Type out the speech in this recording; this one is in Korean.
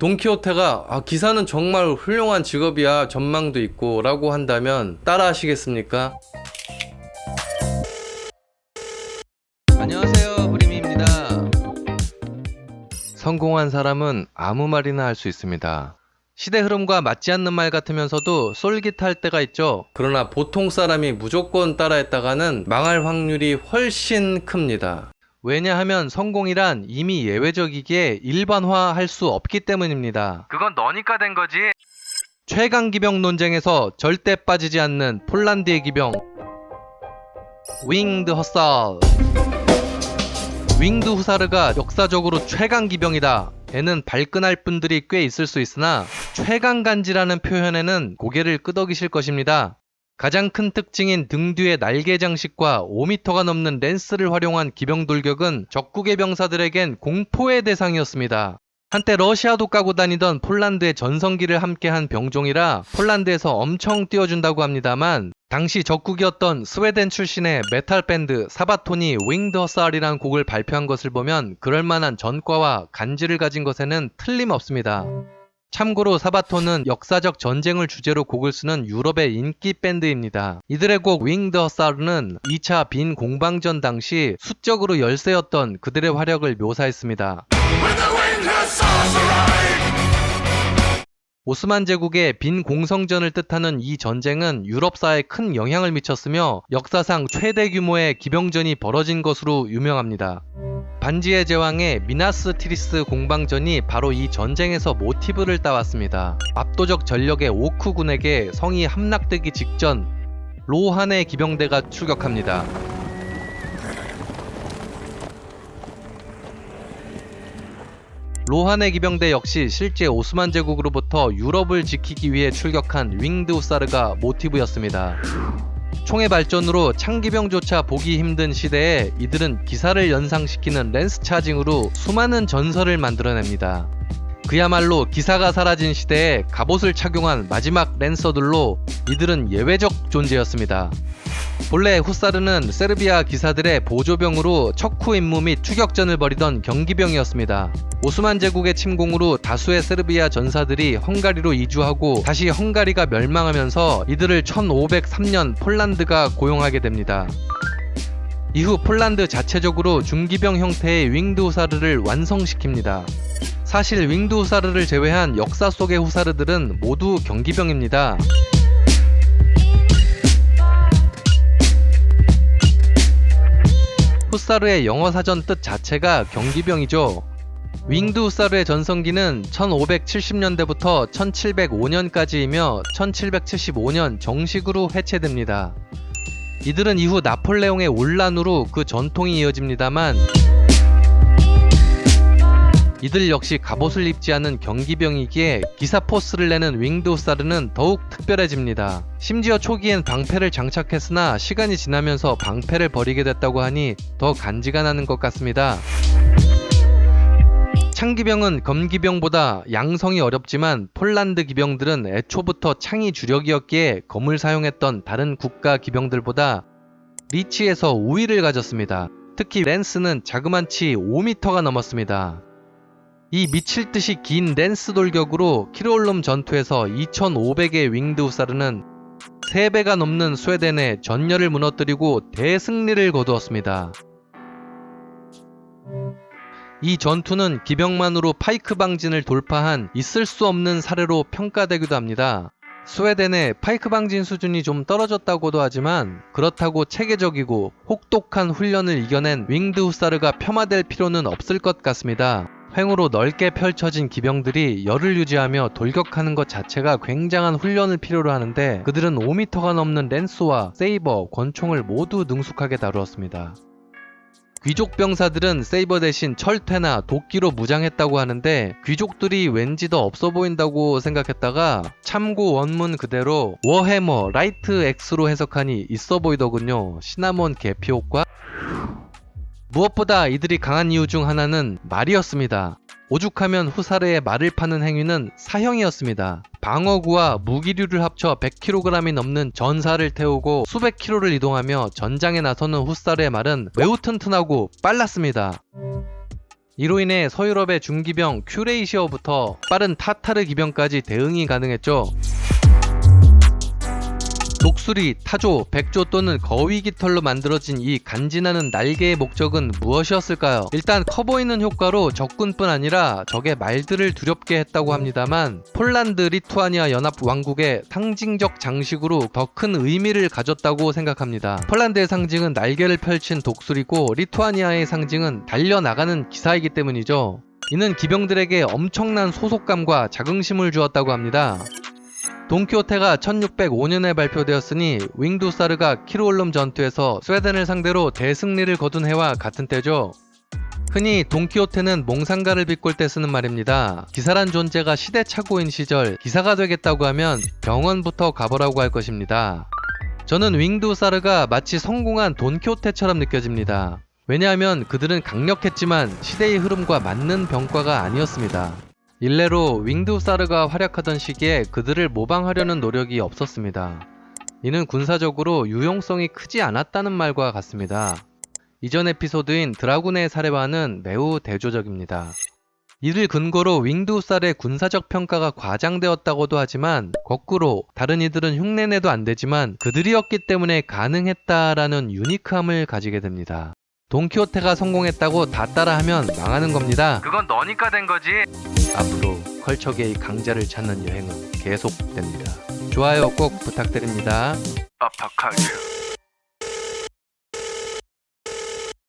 돈키호테가 아, 기사는 정말 훌륭한 직업이야. 전망도 있고 라고 한다면 따라 하시겠습니까? 안녕하세요. 후리미입니다. 성공한 사람은 아무 말이나 할 수 있습니다. 시대 흐름과 맞지 않는 말 같으면서도 쏠깃할 때가 있죠. 그러나 보통 사람이 무조건 따라했다가는 망할 확률이 훨씬 큽니다 왜냐하면 성공이란 이미 예외적이기에 일반화할 수 없기 때문입니다. 그건 너니까 된 거지. 최강 기병 논쟁에서 절대 빠지지 않는 폴란드의 기병 윙드 허살 윙드 후사르가 역사적으로 최강 기병이다. 에는 발끈할 분들이 꽤 있을 수 있으나 최강 간지라는 표현에는 고개를 끄덕이실 것입니다. 가장 큰 특징인 등 뒤의 날개 장식과 5m가 넘는 랜스를 활용한 기병 돌격은 적국의 병사들에겐 공포의 대상이었습니다. 한때 러시아도 까고 다니던 폴란드의 전성기를 함께한 병종이라 폴란드에서 엄청 띄워준다고 합니다만 당시 적국이었던 스웨덴 출신의 메탈 밴드 사바톤이 윙드 허살이라는 곡을 발표한 것을 보면 그럴만한 전과와 간지를 가진 것에는 틀림없습니다. 참고로 사바톤은 역사적 전쟁을 주제로 곡을 쓰는 유럽의 인기 밴드입니다. 이들의 곡 윙드 허사르는 2차 빈 공방전 당시 수적으로 열세였던 그들의 화력을 묘사했습니다. 오스만 제국의 빈 공성전을 뜻하는 이 전쟁은 유럽사에 큰 영향을 미쳤으며 역사상 최대 규모의 기병전이 벌어진 것으로 유명합니다. 반지의 제왕의 미나스 티리스 공방전이 바로 이 전쟁에서 모티브를 따왔습니다. 압도적 전력의 오크군에게 성이 함락되기 직전 로한의 기병대가 출격합니다. 로한의 기병대 역시 실제 오스만 제국으로부터 유럽을 지키기 위해 출격한 윙드 후사르가 모티브였습니다. 총의 발전으로 창기병조차 보기 힘든 시대에 이들은 기사를 연상시키는 랜스 차징으로 수많은 전설을 만들어냅니다. 그야말로 기사가 사라진 시대에 갑옷을 착용한 마지막 랜서들로 이들은 예외적 존재였습니다. 본래 후사르는 세르비아 기사들의 보조병으로 척후 임무 및 추격전을 벌이던 경기병이었습니다. 오스만 제국의 침공으로 다수의 세르비아 전사들이 헝가리로 이주하고 다시 헝가리가 멸망하면서 이들을 1503년 폴란드가 고용하게 됩니다. 이후 폴란드 자체적으로 중기병 형태의 윙드 후사르를 완성시킵니다. 사실 윙드 후사르를 제외한 역사 속의 후사르들은 모두 경기병입니다. 후사르의 영어 사전 뜻 자체가 경기병이죠. 윙드 후사르의 전성기는 1570년대부터 1705년까지이며 1775년 정식으로 해체됩니다. 이들은 이후 나폴레옹의 온란으로 그 전통이 이어집니다만 이들 역시 갑옷을 입지 않은 경기병이기에 기사 포스를 내는 윙드 후사르는 더욱 특별해집니다. 심지어 초기엔 방패를 장착했으나 시간이 지나면서 방패를 버리게 됐다고 하니 더 간지가 나는 것 같습니다. 창기병은 검기병보다 양성이 어렵지만 폴란드 기병들은 애초부터 창이 주력이었기에 검을 사용했던 다른 국가 기병들보다 리치에서 우위를 가졌습니다. 특히 랜스는 자그만치 5m가 넘었습니다. 이 미칠 듯이 긴 랜스 돌격으로 키르올름 전투에서 2500의 윙드 후사르는 3배가 넘는 스웨덴의 전열을 무너뜨리고 대승리를 거두었습니다. 이 전투는 기병만으로 파이크 방진을 돌파한 있을 수 없는 사례로 평가되기도 합니다. 스웨덴의 파이크 방진 수준이 좀 떨어졌다고도 하지만 그렇다고 체계적이고 혹독한 훈련을 이겨낸 윙드 후사르가 폄하될 필요는 없을 것 같습니다. 횡으로 넓게 펼쳐진 기병들이 열을 유지하며 돌격하는 것 자체가 굉장한 훈련을 필요로 하는데 그들은 5m가 넘는 랜스와 세이버, 권총을 모두 능숙하게 다루었습니다. 귀족 병사들은 세이버 대신 철퇴나 도끼로 무장했다고 하는데 귀족들이 왠지 더 없어 보인다고 생각했다가 참고 원문 그대로 워해머 라이트 X로 해석하니 있어 보이더군요. 시나몬 계피 효과? 무엇보다 이들이 강한 이유 중 하나는 말이었습니다. 오죽하면 후사르의 말을 파는 행위는 사형이었습니다. 방어구와 무기류를 합쳐 100kg이 넘는 전사를 태우고 수백 킬로를 이동하며 전장에 나서는 후사르의 말은 매우 튼튼하고 빨랐습니다. 이로 인해 서유럽의 중기병 큐레이시어부터 빠른 타타르 기병까지 대응이 가능했죠. 독수리, 타조, 백조 또는 거위 깃털로 만들어진 이 간지나는 날개의 목적은 무엇이었을까요? 일단 커 보이는 효과로 적군뿐 아니라 적의 말들을 두렵게 했다고 합니다만 폴란드 리투아니아 연합 왕국의 상징적 장식으로 더 큰 의미를 가졌다고 생각합니다. 폴란드의 상징은 날개를 펼친 독수리고 리투아니아의 상징은 달려나가는 기사이기 때문이죠. 이는 기병들에게 엄청난 소속감과 자긍심을 주었다고 합니다. 돈키호테가 1605년에 발표되었으니 윙두사르가 키르올름 전투에서 스웨덴을 상대로 대승리를 거둔 해와 같은 때죠. 흔히 돈키호테는 몽상가를 비꼴 때 쓰는 말입니다. 기사란 존재가 시대착오인 시절 기사가 되겠다고 하면 병원부터 가보라고 할 것입니다. 저는 윙두사르가 마치 성공한 돈키호테처럼 느껴집니다. 왜냐하면 그들은 강력했지만 시대의 흐름과 맞는 병과가 아니었습니다. 일례로 윙두사르가 활약하던 시기에 그들을 모방하려는 노력이 없었습니다. 이는 군사적으로 유용성이 크지 않았다는 말과 같습니다. 이전 에피소드인 드라군의 사례와는 매우 대조적입니다. 이를 근거로 윙두살의 군사적 평가가 과장되었다고도 하지만 거꾸로 다른 이들은 흉내내도 안 되지만 그들이었기 때문에 가능했다라는 유니크함을 가지게 됩니다. 돈키호테가 성공했다고 다 따라하면 망하는 겁니다. 그건 너니까 된 거지. 앞으로 컬처계의 강자를 찾는 여행은 계속됩니다. 좋아요 꼭 부탁드립니다. 아파칼츠.